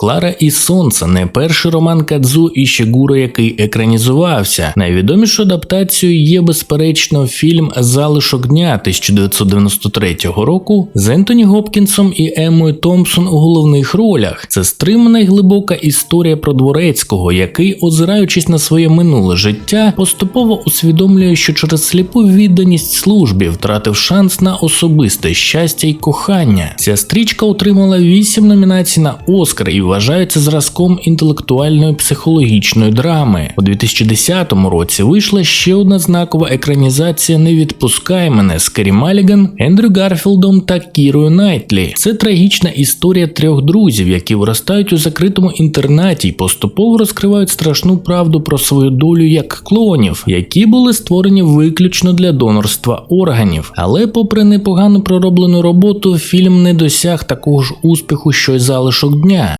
Клара і Сонце не перший роман Кадзу і Щегуро, який екранізувався. Найвідомішою адаптацією є безперечно фільм Залишок дня 1993 року з Ентоні Гопкінсом і Еммою Томпсон у головних ролях. Це стримана й глибока історія про дворецького, який, озираючись на своє минуле життя, поступово усвідомлює, що через сліпу відданість службі втратив шанс на особисте щастя й кохання. Ця стрічка отримала 8 номінацій на Оскар і вважається зразком інтелектуальної психологічної драми. У 2010 році вийшла ще одна знакова екранізація Не відпускай мене з Керрі Маліган, Ендрю Гарфілдом та Кірою Найтлі. Це трагічна історія трьох друзів, які виростають у закритому інтернаті і поступово розкривають страшну правду про свою долю як клонів, які були створені виключно для донорства органів. Але, попри непогано пророблену роботу, фільм не досяг такого ж успіху, що й залишок дня.